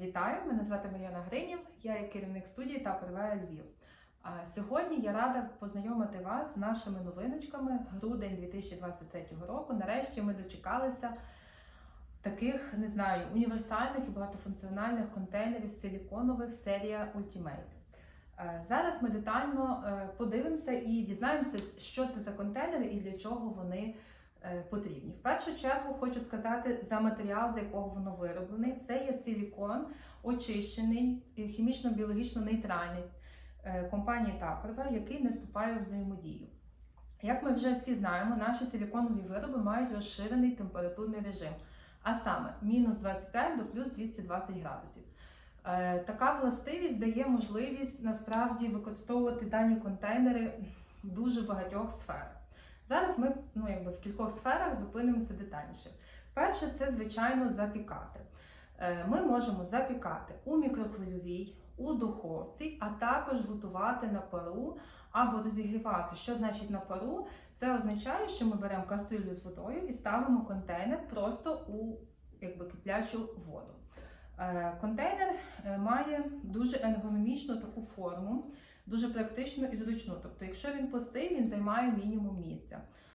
Вітаю, мене звати Мар'яна Гринів, я є керівник студії та Первея Львів. Сьогодні я рада познайомити вас з нашими новиночками. Грудень 2023 року. Нарешті ми дочекалися таких, не знаю, універсальних і багатофункціональних контейнерів силіконових серія Ultimate. Зараз ми детально е, подивимося і дізнаємося, що це за контейнери і для чого вони потрібні. В першу чергу хочу сказати за матеріал, з якого воно вироблений. Це є силікон, очищений, хімічно-біологічно нейтральний е, компанії Tupperware, який не вступає в взаємодію. Як ми вже всі знаємо, наші силіконові вироби мають розширений температурний режим, а саме мінус 25 до плюс 220 градусів. Е, Така властивість дає можливість насправді використовувати дані контейнери в дуже багатьох сферах. Зараз ми ну, якби в кількох сферах зупинимося детальніше. Перше, це звичайно запікати. Е, Ми можемо запікати у мікрохвильовій, у духовці, а також готувати на пару або розігрівати. Що значить на пару? Це означає, що ми беремо кастрюлю з водою і ставимо контейнер просто у якби, киплячу воду. Е, Контейнер е, має дуже ергономічну таку форму, дуже практично і зручно. Тобто, якщо він пустий, він займає мінімум місця.